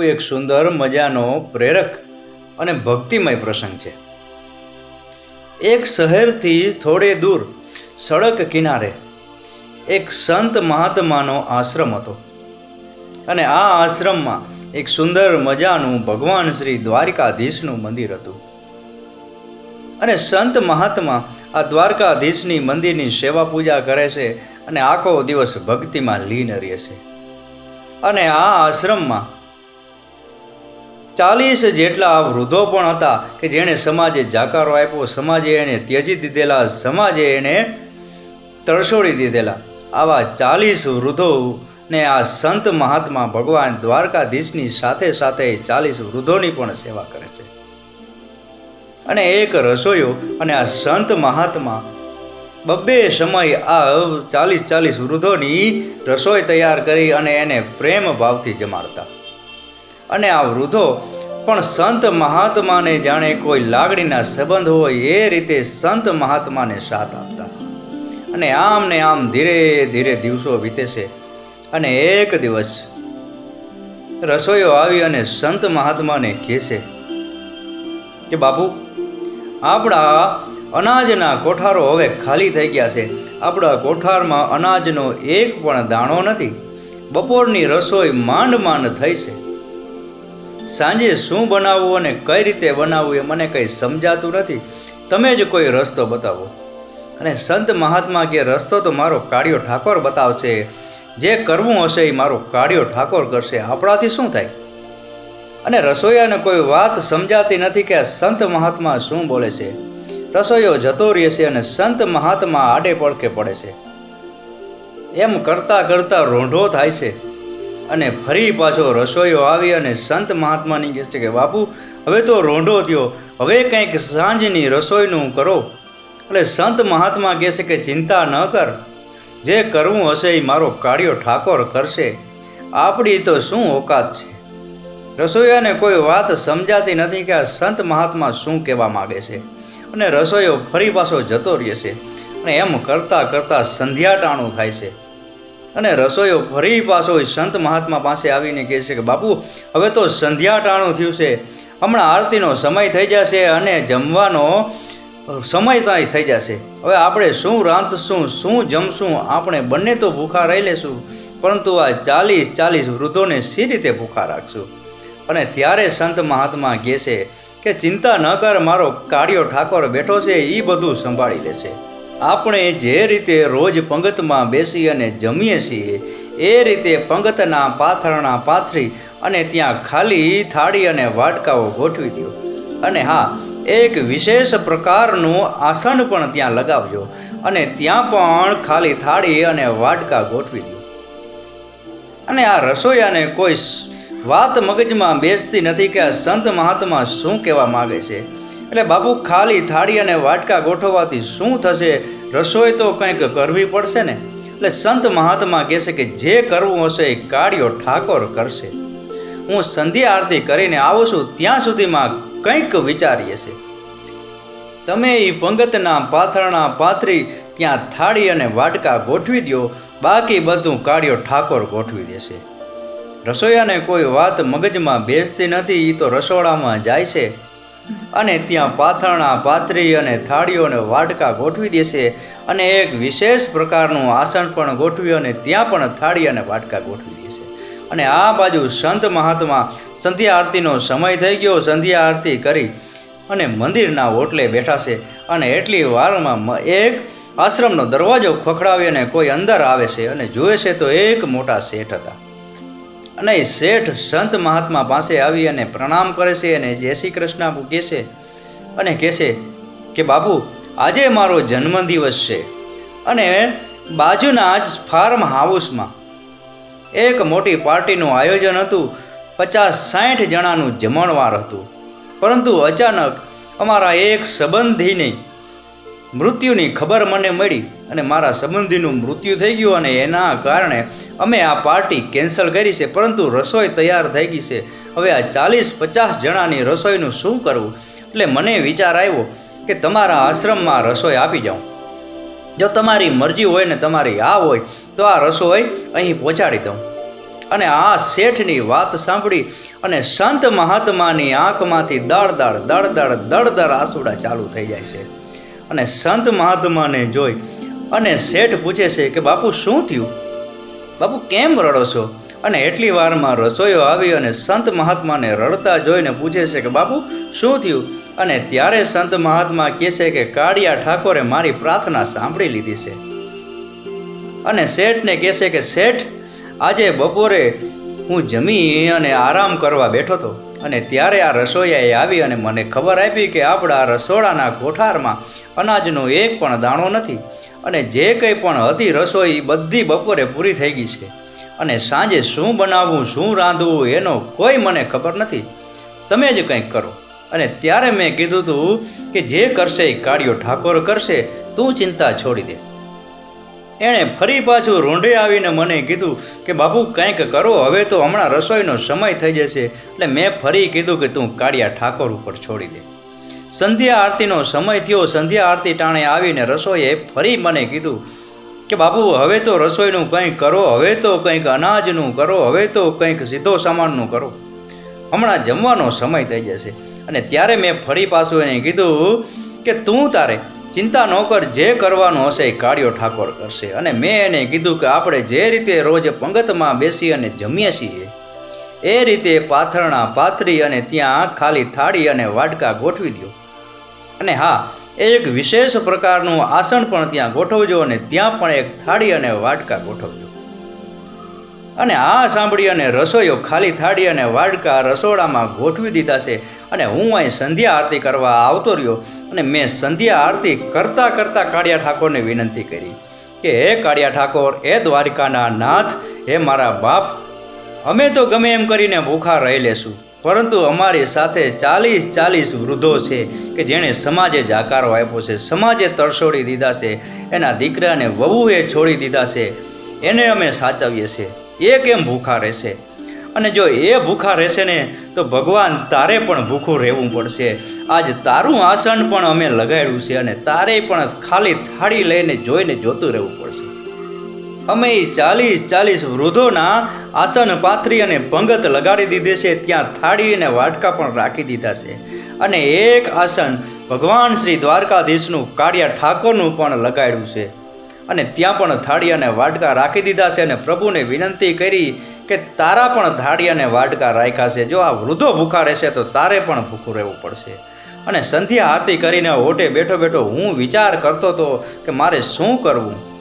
એક સુંદર મજાનો પ્રેરક અને ભક્તિમય પ્રસંગ છે. એક શહેરથી થોડે દૂર, સડક કિનારે, એક સંત મહાત્માનો આશ્રમ હતો. અને આ આશ્રમમાં એક સુંદર મજાનું ભગવાન શ્રી દ્વારિકાધીશનું મંદિર હતું. અને સંત મહાત્મા આ દ્વારકાધીશની મંદિરની સેવા પૂજા કરે છે અને આખો દિવસ ભક્તિમાં લીન રહે છે. અને આ આશ્રમમાં ચાલીસ જેટલા વૃદ્ધો પણ હતા કે જેણે સમાજે જાકારો આપ્યો. સમાજે એણે ત્યજી દીધેલા, સમાજે એણે તરસોડી દીધેલા. આવા ચાલીસ વૃદ્ધોને આ સંત મહાત્મા ભગવાન દ્વારકાધીશની સાથે સાથે ચાલીસ વૃદ્ધોની પણ સેવા કરે છે. અને એક રસોઈયો અને આ સંત મહાત્મા બબ્બે સમય આ ચાલીસ ચાલીસ વૃદ્ધોની રસોઈ તૈયાર કરી અને એને પ્રેમ ભાવથી જમાડતા. અને આ વૃદ્ધો પણ સંત મહાત્માને જાણે કોઈ લાગણીના સંબંધ હોય એ રીતે સંત મહાત્માને સાથ આપતા. અને આમ ને આમ ધીરે ધીરે દિવસો વીતે છે અને એક દિવસ રસોઈયો આવી અને સંત મહાત્માને કહે છે કે બાપુ, આપણા અનાજના કોઠારો હવે ખાલી થઈ ગયા છે. આપણા કોઠારમાં અનાજનો એક પણ દાણો નથી. બપોરની રસોઈ માંડ માંડ થઈ છે. સાંજે શું બનાવવું અને કઈ રીતે બનાવવું એ મને કંઈ સમજાતું નથી. તમે જ કોઈ રસ્તો બતાવો. અને સંત મહાત્મા કે રસ્તો તો મારો કાળિયો ઠાકોર બતાવશે. જે કરવું હશે એ મારો કાળિયો ઠાકોર કરશે. આપણાથી શું થાય? અને રસોઈયાને કોઈ વાત સમજાતી નથી કે આ સંત મહાત્મા શું બોલે છે. રસોઈયો જતો રહે છે અને સંત મહાત્મા આડે પડકે પડે છે. એમ કરતાં કરતાં રોંઢો થાય છે. અને ફરી પાછો રસોઈયો આવી અને સંત મહાત્માની કહે છે કે, બાપુ, હવે તો રોંઢો થયો. હવે કંઈક સાંજની રસોઈનું કરો. એટલે સંત મહાત્મા કહે છે કે, ચિંતા ન કર. જે કરવું હશે એ મારો કાળિયો ઠાકોર કરશે. આપણી તો શું ઓકાત છે? રસોઈયાને કોઈ વાત સમજાતી નથી કે આ સંત મહાત્મા શું કહેવા માગે છે. અને રસોઈયો ફરી પાછો જતો રહે છે. અને એમ કરતાં કરતાં સંધ્યાટાણું થાય છે. અને રસોઈયો ફરી પાછો સંત મહાત્મા પાસે આવીને કહે છે કે, બાપુ, હવે તો સંધ્યાટાણું થયું છે. હમણાં આરતીનો સમય થઈ જશે અને જમવાનો સમય ત્યાં થઈ જશે. હવે આપણે શું રાંધશું, શું જમશું, આપણે બંને તો ભૂખા રહી લેશું. પરંતુ આ ચાલીસ ચાલીસ વૃદ્ધોને સી રીતે ભૂખા રાખશું? અને ત્યારે સંત મહાત્મા કહે છે કે, ચિંતા ન કર, મારો કાળિયો ઠાકોર બેઠો છે એ બધું સંભાળી લે છે આપણે જે રીતે રોજ પંગતમાં બેસી અને જમીએ છીએ, એ રીતે પંગતના પાથરણા પાથરી અને ત્યાં ખાલી થાળી અને વાટકાઓ ગોઠવી દો. અને હા, એક વિશેષ પ્રકારનું આસન પણ ત્યાં લગાવજો અને ત્યાં પણ ખાલી થાળી અને વાટકા ગોઠવી દો. અને આ રસોઈયાને કોઈ વાત મગજમાં બેસતી નથી કે આ સંત મહાત્મા શું કહેવા માગે છે? એટલે બાપુ, ખાલી થાળી અને વાટકા ગોઠવવાથી શું થશે? રસોઈ તો કંઈક કરવી પડશે ને? એટલે સંત મહાત્મા કહેશે કે જે કરવું હશે એ કાળિયો ઠાકોર કરશે. હું સંધ્યા આરતી કરીને આવું છું, ત્યાં સુધીમાં કંઈક વિચારીએ છે તમે એ પંગતના પાથરણા પાથરી ત્યાં થાળી અને વાટકા ગોઠવી દો બાકી બધું કાળિયો ઠાકોર ગોઠવી દેશે. રસોઈયાને કોઈ વાત મગજમાં બેસતી નથી એ તો રસોડામાં જાય છે. અને ત્યાં પાથરણા, પાથરી અને થાળીઓ અને વાટકા ગોઠવી દેશે અને એક વિશેષ પ્રકારનું આસન પણ ગોઠવી અને ત્યાં પણ થાળી અને વાટકા ગોઠવી દેશે. અને આ બાજુ સંત મહાત્મા સંધ્યા આરતીનો સમય થઈ ગયો, સંધ્યા આરતી કરી અને મંદિરના ઓટલે બેઠા છે અને એટલી વારમાં એક આશ્રમનો દરવાજો ખખડાવી અને કોઈ અંદર આવે છે અને જુએ છે તો એક મોટા શેઠ હતા. અને શેઠ સંત મહાત્મા પાસે આવી અને પ્રણામ કરે છે અને જય શ્રી કૃષ્ણ કહે છે અને કહેશે કે બાપુ, આજે મારો જન્મદિવસ છે અને બાજુના જ ફાર્મ હાઉસમાં એક મોટી પાર્ટીનું આયોજન હતું. પચાસ સાઠ જણાનું જમણવાર હતું. પરંતુ અચાનક અમારા એક સંબંધીની મૃત્યુની ખબર મને મળી અને મારા સંબંધીનું મૃત્યુ થઈ ગયું અને એના કારણે અમે આ પાર્ટી કેન્સલ કરી છે, પરંતુ રસોઈ તૈયાર થઈ ગઈ છે. હવે આ ચાલીસ પચાસ જણાની રસોઈનું શું કરવું? એટલે મને વિચાર આવ્યો કે તમારા આશ્રમમાં રસોઈ આપી જાઉં. જો તમારી મરજી હોય ને તમારી આ હોય, તો આ રસોઈ અહીં પહોંચાડી દઉં. અને આ શેઠની વાત સાંભળી અને સંત મહાત્માની આંખમાંથી દળ દળ દળ દળ દળ દળ આસુડા ચાલુ થઈ જાય છે. અને સંત મહાત્માને જોઈ અને શેઠ પૂછે છે કે, બાપુ, શું થયું? બાપુ, કેમ રડો છો? અને એટલી વારમાં રસોઈયો આવી અને સંત મહાત્માને રડતા જોઈને પૂછે છે કે, બાપુ, શું થયું? અને ત્યારે સંત મહાત્મા કહે છે કે, કાળિયા ઠાકોરે મારી પ્રાર્થના સાંભળી લીધી છે. અને શેઠને કહે છે કે, શેઠ, આજે બપોરે હું જમી અને આરામ કરવા બેઠો હતો. અને ત્યારે આ રસોઈયાએ આવી અને મને ખબર આપી કે આપણા રસોડાના કોઠારમાં અનાજનો એક પણ દાણો નથી અને જે કંઈ પણ હતી રસોઈ બધી બપોરે પૂરી થઈ ગઈ છે. અને સાંજે શું બનાવવું શું રાંધવું એનો કોઈ મને ખબર નથી. તમે જ કંઈક કરો. અને ત્યારે મેં કીધું હતું કે જે કરશે એ કાળિયો ઠાકોર કરશે, તું ચિંતા છોડી દે. એણે ફરી પાછું રૂંઢે આવીને મને કીધું કે, બાપુ, કંઈક કરો, હવે તો હમણાં રસોઈનો સમય થઈ જશે. એટલે મેં ફરી કીધું કે, તું કાળિયા ઠાકોર ઉપર છોડી દે. સંધ્યા આરતીનો સમય થયો. સંધ્યા આરતી ટાણે આવીને રસોઈએ ફરી મને કીધું કે, બાપુ, હવે તો રસોઈનું કંઈક કરો, હવે તો કંઈક અનાજનું કરો, હવે તો કંઈક સીધો સામાનનું કરો. હમણાં જમવાનો સમય થઈ જશે. અને ત્યારે મેં ફરી પાછું એને કીધું કે, તું તારે ચિંતા ન કર, જે કરવાનું હશે એ કાળિયો ઠાકોર કરશે. અને મેં એને કીધું કે આપણે જે રીતે રોજ પંગતમાં બેસી અને જમીએ છીએ, એ રીતે પાથરણા પાથરી અને ત્યાં ખાલી થાળી અને વાટકા ગોઠવી દો. અને હા, એક વિશેષ પ્રકારનું આસન પણ ત્યાં ગોઠવજો અને ત્યાં પણ એક થાળી અને વાટકા ગોઠવજો. અને આ સાંભળી અને રસોઈઓ ખાલી થાળી અને વાડકા રસોડામાં ગોઠવી દીધા છે. અને હું અહીં સંધ્યા આરતી કરવા આવતો રહ્યો અને મેં સંધ્યા આરતી કરતાં કરતાં કાળિયા ઠાકોરને વિનંતી કરી કે, હે કાળિયા ઠાકોર એ દ્વારિકાના નાથ, હે મારા બાપ, અમે તો ગમે એમ કરીને ભૂખા રહી લેશું. પરંતુ અમારી સાથે ચાલીસ ચાલીસ વૃદ્ધો છે કે જેણે સમાજે જાકારો આપ્યો છે, સમાજે તરસોડી દીધા છે. એના દીકરાને વહુએ છોડી દીધા છે. એને અમે સાચવીએ છીએ. એ કેમ ભૂખા રહેશે? અને જો એ ભૂખા રહેશે ને, તો ભગવાન તારે પણ ભૂખું રહેવું પડશે. આજ તારું આસન પણ અમે લગાડ્યું છે અને તારે પણ ખાલી થાળી લઈને જોઈને જોતું રહેવું પડશે. અમે ચાલીસ ચાલીસ વૃદ્ધોના આસન પાથરી અને પંગત લગાડી દીધી છે, ત્યાં થાળી અને વાટકા પણ રાખી દીધા છે. અને એક આસન ભગવાન શ્રી દ્વારકાધીશનું કાળિયા ઠાકોરનું પણ લગાડ્યું છે. અને ત્યાં પણ થાળી અને વાટકા રાખી દીધા છે અને પ્રભુને વિનંતી કરી કે તારા પણ થાળી અને વાટકા રાખ્યા છે. જો આ વૃદ્ધો ભૂખા રહેશે તો તારે પણ ભૂખું રહેવું પડશે. અને સંધ્યા આરતી કરીને હોટે બેઠો બેઠો હું વિચાર કરતો હતો કે મારે શું કરવું?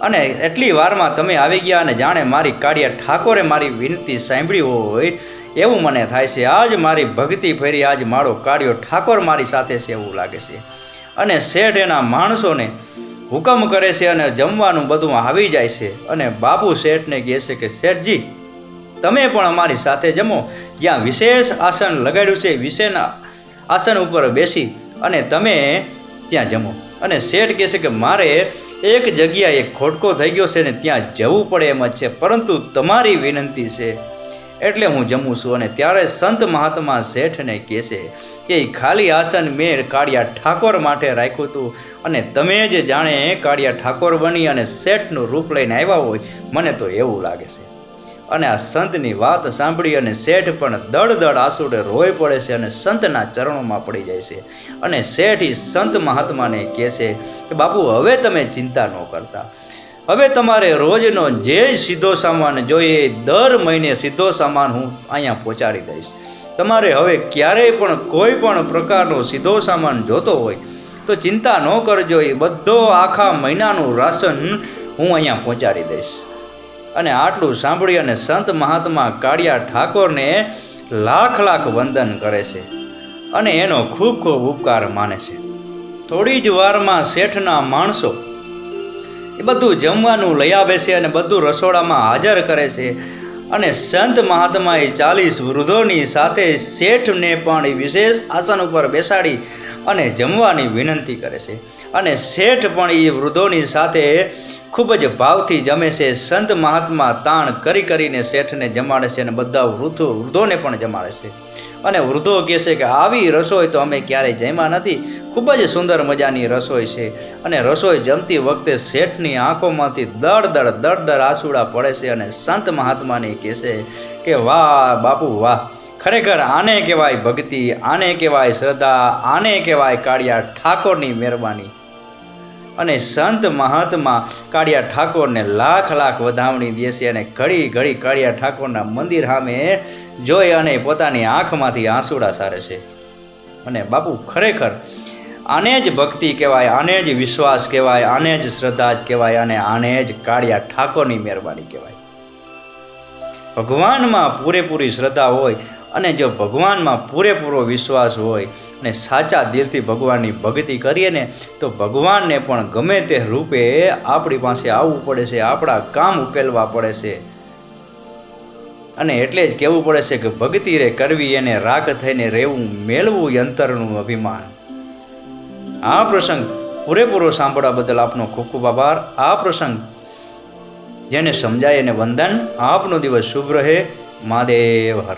અને એટલી વારમાં તમે આવી ગયા અને જાણે મારી કાળિયા ઠાકોરે મારી વિનંતી સાંભળી હોય એવું મને થાય છે. આજ મારી ભક્તિ ફેરી, આજ મારો કાળિયો ઠાકોર મારી સાથે છે એવું લાગે છે. અને શેઠ એના માણસોને હુકમ કરે છે અને જમવાનું બધું આવી જાય છે. અને બાપુ શેઠને કહે છે કે, શેઠજી, તમે પણ અમારી સાથે જમો. જ્યાં વિશેષ આસન લગાડ્યું છે, વિશેષ આસન ઉપર બેસી અને તમે ત્યાં જમો. અને શેઠ કહે છે કે, મારે એક જગ્યાએ ખોટકો થઈ ગયો છે ને ત્યાં જવું પડે એમ જ છે. પરંતુ તમારી વિનંતી છે એટલે હું જમું છું અને ત્યારે સંત મહાત્મા શેઠને કહે છે કે ખાલી આસન મેં કાળિયા ઠાકોર માટે રાખ્યું હતું અને તમે જ જાણે કાળિયા ઠાકોર બની અને શેઠનું રૂપ લઈને આવ્યા હોય, મને તો એવું લાગે છે. અને આ સંતની વાત સાંભળી અને શેઠ પણ દળ દળ આંસુડે રોઈ પડે છે અને સંતના ચરણોમાં પડી જાય છે. અને શેઠ એ સંત મહાત્માને કહે છે કે, બાપુ, હવે તમે ચિંતા ન કરતા. હવે તમારે રોજનો જે સીધો સામાન જોઈએ, દર મહિને સીધો સામાન હું અહીંયા પહોંચાડી દઈશ. તમારે હવે ક્યારેય પણ કોઈ પણ પ્રકારનો સીધો સામાન જોતો હોય, તો ચિંતા ન કરજો, એ બધો આખા મહિનાનું રાશન હું અહીંયા પહોંચાડી દઈશ. અને આટલું સાંભળી અને સંત મહાત્મા કાળિયા ઠાકોરને લાખ લાખ વંદન કરે છે અને એનો ખૂબ ખૂબ ઉપકાર માને છે. થોડી જ વારમાં શેઠના માણસો એ બધું જમવાનું લઈ આવે છે અને બધું રસોડામાં હાજર કરે છે. અને સંત મહાત્માએ ચાલીસ વૃદ્ધોની સાથે શેઠને પણ વિશેષ આસન ઉપર બેસાડી અને જમવાની વિનંતી કરે છે. અને શેઠ પણ એ વૃદ્ધોની સાથે ખૂબ જ ભાવથી જમે છે. સંત મહાત્મા તાણ કરી કરીને શેઠને જમાડે છે અને બધા વૃદ્ધો, વૃદ્ધોને પણ જમાડે છે. અને વૃદ્ધો કહે છે કે આવી રસોઈ તો અમે ક્યારેય જમ્યા નથી. ખૂબ જ સુંદર મજાની રસોઈ છે. અને રસોઈ જમતી વખતે શેઠની આંખોમાંથી દળ દળ દળ દળ આંસુડા પડે છે અને સંત મહાત્માને કહે છે કે વાહ, બાપુ, વાહ. ખરેખર આને કહેવાય ભક્તિ, આને કહેવાય શ્રદ્ધા, આને કહેવાય કાળિયા ઠાકોરની મહેરબાની. અને સંત મહાત્મા કાળિયા ઠાકોરને લાખ લાખ વધામણી દેશે અને ઘડી ઘડી કાળિયા ઠાકોરના મંદિર સામે જોઈ અને પોતાની આંખમાંથી આંસુડા સારે છે. અને બાપુ ખરેખર આને જ ભક્તિ કહેવાય, આને જ વિશ્વાસ કહેવાય, આને જ શ્રદ્ધા જ કહેવાય અને આને જ કાળિયા ઠાકોરની મહેરબાની કહેવાય. ભગવાનમાં પૂરેપૂરી શ્રદ્ધા હોય અને જો ભગવાનમાં પૂરેપૂરો વિશ્વાસ હોય અને સાચા દિલથી ભગવાનની ભક્તિ કરીએ ને, તો ભગવાનને પણ ગમે તે રૂપે આપણી પાસે આવવું પડે છે, આપણા કામ ઉકેલવા પડે છે. અને એટલે જ કહેવું પડે છે કે ભક્તિ રે કરવી, એને રાગ થઈને રહેવું, મેળવું યંતરનું અભિમાન. આ પ્રસંગ પૂરેપૂરો સાંભળવા બદલ આપનો ખૂબ ખૂબ આભાર. આ પ્રસંગ જેને સમજાય એને વંદન. આપનો દિવસ શુભ રહે. મહાદેવ હર.